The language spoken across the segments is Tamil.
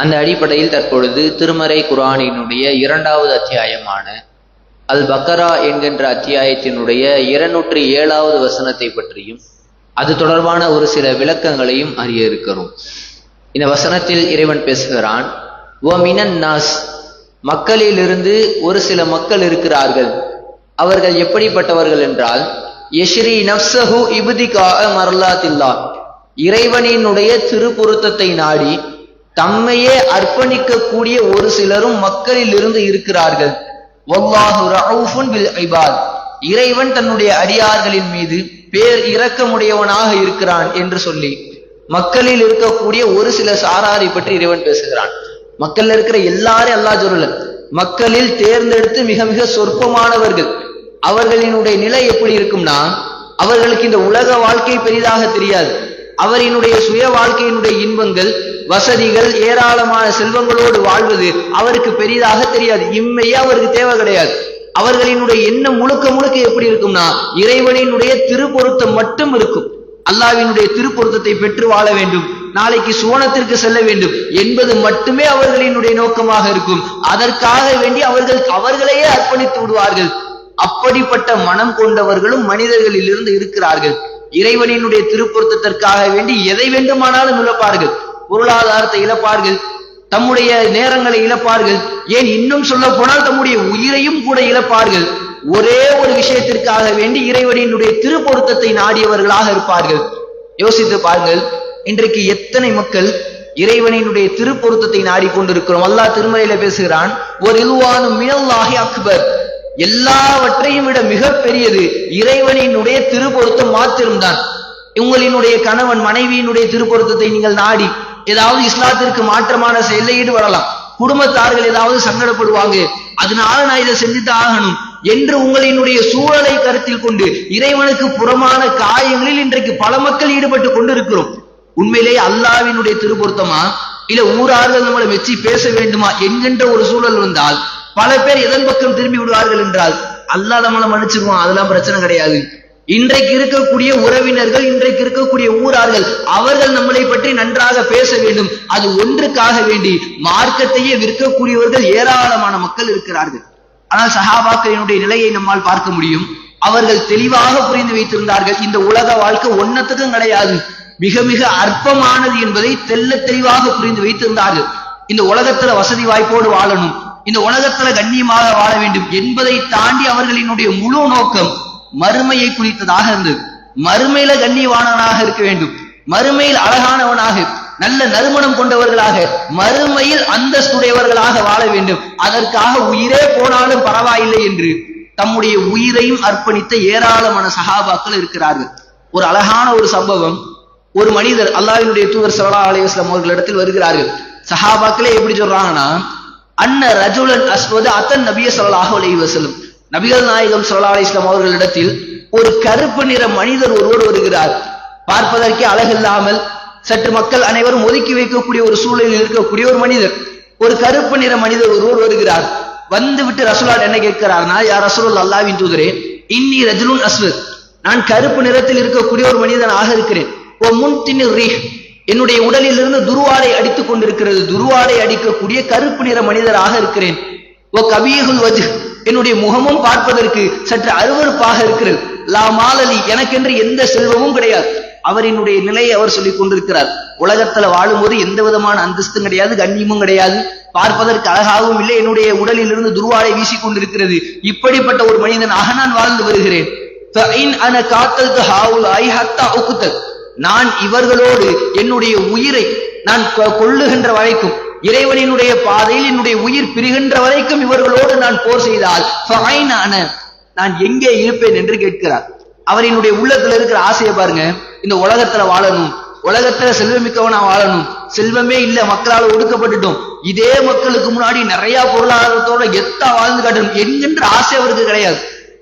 அந்த அடிப்படையில் தற்பொழுது திருமறை குரானினுடைய இரண்டாவது அத்தியாயமான அல் பக்கரா என்கின்ற அத்தியாயத்தினுடைய இருநூற்றி ஏழாவது வசனத்தை பற்றியும் அது தொடர்பான ஒரு சில விளக்கங்களையும் அறிய இருக்கிறோம். இந்த வசனத்தில் இறைவன் பேசுகிறான் ஓ மினன் நாஸ் மக்களிலிருந்து ஒரு சில மக்கள் இருக்கிறார்கள். அவர்கள் எப்படிப்பட்டவர்கள் என்றால் யஷ்ரி நப்சஹு இபுதிகா மரலாத்தில்லா இறைவனினுடைய திருப்புருத்தத்தை நாடி தம்மையே அர்ப்பணிக்கக்கூடிய ஒரு சிலரும் மக்களில் இருந்து இருக்கிறார்கள் ரவுஃபுன் இறைவன் தன்னுடைய அடியார்களின் மீது பேர் இரக்கமுடையவனாக இருக்கிறான் என்று சொல்லி மக்களில் இருக்கக்கூடிய ஒரு சில சாராரை பற்றி இறைவன் பேசுகிறான். மக்கள்ல இருக்கிற எல்லாரும் அல்லா சொல்லல. மக்களில் தேர்ந்தெடுத்து மிக மிக சொற்பமானவர்கள். அவர்களினுடைய நிலை எப்படி இருக்கும்னா அவர்களுக்கு இந்த உலக வாழ்க்கை பெரிதாக தெரியாது. அவரினுடைய சுய வாழ்க்கையினுடைய இன்பங்கள் வசதிகள் ஏராளமான செல்வங்களோடு வாழ்வது அவருக்கு பெரிதாக தெரியாது. இம்மையே அவருக்கு தேவை கிடையாது. அவர்களினுடைய எண்ணம் முழுக்க முழுக்க எப்படி இருக்கும்னா இறைவனினுடைய திருப்பொருத்தம் மட்டும் இருக்கும். அல்லாவினுடைய திருப்பொருத்தத்தை பெற்று வாழ வேண்டும். நாளைக்கு சுவனத்திற்கு செல்ல வேண்டும். என்பது மட்டுமே அவர்களினுடைய நோக்கமாக இருக்கும். அதற்காக வேண்டி அவர்கள் அவர்களையே அர்ப்பணித்து விடுவார்கள். அப்படிப்பட்ட மனம் கொண்டவர்களும் மனிதர்களில் இருந்து இருக்கிறார்கள். இறைவனினுடைய திருப்பொருத்தத்திற்காக வேண்டி எதை வேண்டுமானாலும் இழப்பார்கள் பொருளாதாரத்தை இழப்பார்கள். தம்முடைய நேரங்களை இழப்பார்கள். ஏன் இன்னும் சொல்ல போனால் தம்முடைய உயிரையும் கூட இழப்பார்கள். ஒரே ஒரு விஷயத்திற்காக வேண்டி இறைவனினுடைய திருப்பொருத்தத்தை நாடியவர்களாக இருப்பார்கள். யோசித்து பாருங்கள் இன்றைக்கு எத்தனை மக்கள் இறைவனினுடைய திருப்பொருத்தத்தை நாடிக்கொண்டிருக்கிறோம். அல்லாஹ் திருமலையில பேசுகிறான் ஒரு இதுவான மினல்லாகி அக்பர். எல்லாவற்றையும் விட மிக பெரியது இறைவனினுடைய திருப்பொருத்தம் மாத்திரம்தான். உங்களினுடைய கணவன் மனைவியினுடைய திருப்பொருத்தத்தை நீங்கள் நாடி ஏதாவது இஸ்லாத்திற்கு மாற்றமான செயலில் ஈடுபடலாம். குடும்பத்தார்கள் ஏதாவது சங்கடப்படுவாங்க. அதனால நான் இதை செஞ்சுதான் ஆகணும். என்று உங்களினுடைய சூழலை கருத்தில் கொண்டு இறைவனுக்கு புறமான காயங்களில் இன்றைக்கு பல மக்கள் ஈடுபட்டு கொண்டிருக்கிறோம். உண்மையிலேயே அல்லாவினுடைய திருப்பொருத்தமா? இல்ல ஊரார்கள் நம்மளை மெச்சி பேச வேண்டுமா? என்கின்ற ஒரு சூழல் வந்தால் பல பேர் எதன் பக்கம் திரும்பி விடுவார்கள் என்றால் அல்லாஹ் நம்மளை மன்னிச்சிருவான். அதெல்லாம் பிரச்சனை கிடையாது. இன்றைக்கு இருக்கக்கூடிய உறவினர்கள் இன்றைக்கு இருக்கக்கூடிய ஊரார்கள் அவர்கள் நம்மளை பற்றி நன்றாக பேச வேண்டும். அது ஒன்றுக்காக வேண்டி மார்க்கத்தையே விற்கக்கூடியவர்கள் ஏராளமான மக்கள் இருக்கிறார்கள். ஆனால் சஹாபாக்களினுடைய நிலையை நம்மால் பார்க்க முடியும். அவர்கள் தெளிவாக புரிந்து வைத்திருந்தார்கள் இந்த உலக வாழ்க்கை ஒன்னத்துக்கும் கிடையாது. மிக மிக அற்பமானது என்பதை தெல்ல தெளிவாக புரிந்து வைத்திருந்தார்கள். இந்த உலகத்துல வசதி வாய்ப்போடு வாழணும். இந்த உலகத்துல கண்ணியமாக வாழ வேண்டும் என்பதை தாண்டி அவர்களினுடைய முழு நோக்கம் மறுமையை குறித்ததாக இருந்தது. மறுமையில கண்ணியவானவனாக இருக்க வேண்டும். மறுமையில் அழகானவனாக நல்ல நறுமணம் கொண்டவர்களாக மறுமையில் அந்தஸ்துடையவர்களாக வாழ வேண்டும். அதற்காக உயிரே போனாலும் பரவாயில்லை என்று தம்முடைய உயிரையும் அர்ப்பணித்த ஏராளமான சகாபாக்கள் இருக்கிறார்கள். ஒரு அழகான ஒரு சம்பவம் ஒரு மனிதர் அல்லாவினுடைய தூதர் சல்லா அலைவாஸ்லாம் அவர்களிடத்தில் வருகிறார்கள். சஹாபாக்களே எப்படி சொல்றாங்கன்னா அன்ன ரஜுலன் அஸ்வது அத்தன் நபிய சல்லாஹு அலைவசலம் நபிகள் நாயகம் சொல்லா இஸ்லாம் அவர்களிடத்தில் ஒரு கருப்பு நிற மனிதர் ஒருவர் வருகிறார். பார்ப்பதற்கே அழகில்லாமல் சற்று மக்கள் அனைவரும் ஒதுக்கி வைக்கக்கூடிய ஒரு சூழலில் இருக்கக்கூடிய ஒரு மனிதர். ஒரு கருப்பு நிற மனிதர் ஒருவர் வருகிறார். வந்து விட்டு ரசூலாட் என்ன கேட்கிறார்னா யார் ரசூல் அல்லாவின் தூதரே இன்னி ரஜுலுன் அஸ்வத். நான் கருப்பு நிறத்தில் இருக்கக்கூடிய ஒரு மனிதனாக இருக்கிறேன். ஓ முன் தின்னு ரீஹ். என்னுடைய உடலில் இருந்து துருவாடை அடித்துக் கொண்டிருக்கிறது. துருவாடை அடிக்கக்கூடிய கருப்பு நிற மனிதராக இருக்கிறேன். ஓ கபீகுல் வஜ் என்னுடைய முகமும் பார்ப்பதற்கு சற்று அருவறுப்பாக இருக்கிறது. லா மாலலி எனக்கென்று எந்த செல்வமும் கிடையாது. அவரினுடைய நிலையை அவர் சொல்லிக் கொண்டிருக்கிறார். உலகத்துல வாழும்போது எந்த விதமான அந்தஸ்தும் கிடையாது கண்ணியமும் கிடையாது. பார்ப்பதற்கு அழகாகவும் இல்லை என்னுடைய உடலில் இருந்து துருவாடை வீசிக் கொண்டிருக்கிறது. இப்படிப்பட்ட ஒரு மனிதனாக நான் வாழ்ந்து வருகிறேன். நான் இவர்களோடு என்னுடைய உயிரை நான் கொள்ளுகின்ற வரைக்கும் இறைவனினுடைய பாதையில் என்னுடைய உயிர் பிரிகின்ற வரைக்கும் இவர்களோடு நான் போர் செய்தால் நான் எங்கே இருப்பேன் என்று கேட்கிறார். அவர் என்னுடைய உள்ளத்துல இருக்கிற ஆசையை பாருங்க. இந்த உலகத்துல வாழணும். உலகத்துல செல்வமிக்கவனா வாழணும். செல்வமே இல்ல மக்களால் ஒடுக்கப்பட்டுட்டோம். இதே மக்களுக்கு முன்னாடி நிறைய பொருளாதாரத்தோட எத்தா வாழ்ந்து காட்டணும். என்கின்ற ஆசை அவருக்கு கிடையாது.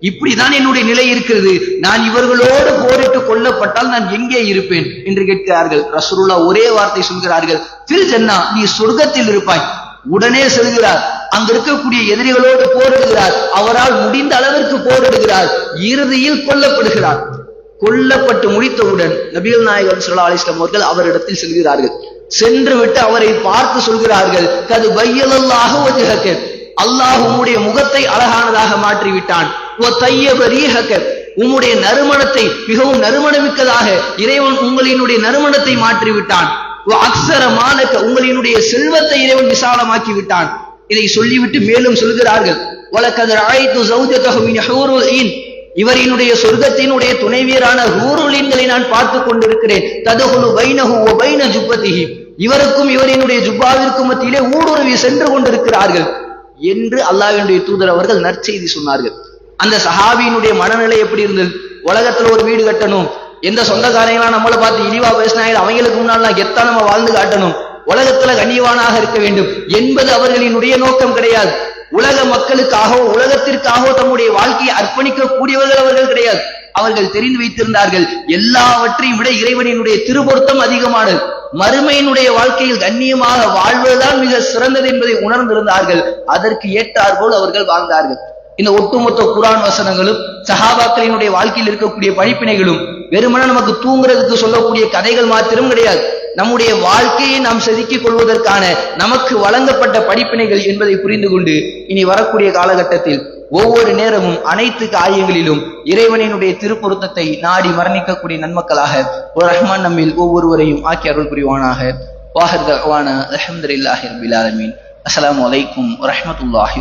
இப்படிதான் என்னுடைய நிலை இருக்கிறது. நான் இவர்களோடு போரிட்டு கொல்லப்பட்டால் நான் எங்கே இருப்பேன்? என்று கேட்கிறார்கள். ரசூலுல்லா ஒரே வார்த்தை சொல்கிறார்கள். திரு ஜன்னா நீ சொர்க்கத்தில் இருப்பாய். உடனே செல்கிறார். அங்க இருக்கக்கூடிய எதிரிகளோடு போரிடுகிறார். அவரால் முடிந்த அளவிற்கு போரிடுகிறார். இறுதியில் கொல்லப்படுகிறார். கொல்லப்பட்டு முடித்தவுடன் நபிகள் நாயகம் சுல்லா அலிஸ்லாம் அவர்கள் அவரிடத்தில் செல்கிறார்கள். சென்று விட்டு அவரை பார்த்து சொல்கிறார்கள் கது பையலாக வஜ்ஹக அல்லாஹ் உம்முடைய முகத்தை அழகானதாக மாற்றி ஓ தையப ரீஹக உம்முடைய நறுமணத்தை மிகவும் நறுமணமிக்கதாக இறைவன் உங்களினுடைய நறுமணத்தை மாற்றிவிட்டான். விட்டான் அக்ஸர மாலக உங்களினுடைய செல்வத்தை இறைவன் விசாலமாக்கி விட்டான் இதை சொல்லிவிட்டு மேலும் சொல்கிறார்கள். வலக்கது ராய்த்து ஜௌஜதஹு இவரினுடைய சொர்க்கத்தினுடைய துணைவியரான ஹூருலின்களை நான் பார்த்து கொண்டிருக்கிறேன். ததகுலு பைனஹு வ பைன ஜுப்பதிஹி. இவருக்கும் இவரினுடைய ஜுப்பாவிற்கும் மத்தியிலே ஊடுருவி சென்று கொண்டிருக்கிறார்கள் என்று அல்லாஹினுடைய தூதர் அவர்கள் நற்செய்தி சொன்னார்கள். அந்த சஹாபியினுடைய மனநிலை எப்படி இருந்தது? உலகத்துல ஒரு வீடு கட்டணும். எந்த சொந்தக்காரங்களாம் நம்மளை பார்த்து இழிவா பேசினாங்க அவங்களுக்கு முன்னால் கெத்தா நம்ம வாழ்ந்து காட்டணும். உலகத்துல கண்ணியவானாக இருக்க வேண்டும். என்பது அவர்களினுடைய நோக்கம் கிடையாது. உலக மக்களுக்காகவோ உலகத்திற்காகவோ தம்முடைய வாழ்க்கையை அர்ப்பணிக்க கூடியவர்கள் அவர்கள் கிடையாது. அவர்கள் தெரிந்து வைத்திருந்தார்கள் எல்லாவற்றையும் விட இறைவனினுடைய திருப்பொருத்தம் அதிகமானது. மறுமையினுடைய வாழ்க்கையில் கண்ணியமாக வாழ்வதுதான் மிக சிறந்தது என்பதை உணர்ந்திருந்தார்கள். அதற்கு ஏற்றாற்போல் அவர்கள் வாழ்ந்தார்கள். இந்த ஒட்டுமொத்த குரான் வசனங்களும் சஹாபாக்களினுடைய வாழ்க்கையில் இருக்கக்கூடிய படிப்பினைகளும் வெறுமனே நமக்கு தூங்குறதுக்கு சொல்லக்கூடிய கதைகள் மாத்திரம் கிடையாது. நம்முடைய வாழ்க்கையை நாம் செதுக்கிக் கொள்வதற்கான நமக்கு வழங்கப்பட்ட படிப்பினைகள் என்பதை புரிந்து கொண்டு இனி வரக்கூடிய காலகட்டத்தில் ஒவ்வொரு நேரமும் அனைத்து காரியங்களிலும் இறைவனினுடைய திருப்பொருத்தத்தை நாடி மரணிக்கக்கூடிய நன்மக்களாக ஒரு ரஹ்மான் நம்மில் ஒவ்வொருவரையும் ஆக்கி அருள் புரிவானாக. வாஹர் தவான அலமதுல்லாஹி ரபில் ஆலமீன். அஸ்ஸலாமு அலைக்கும் வரஹ்மத்துல்லாஹி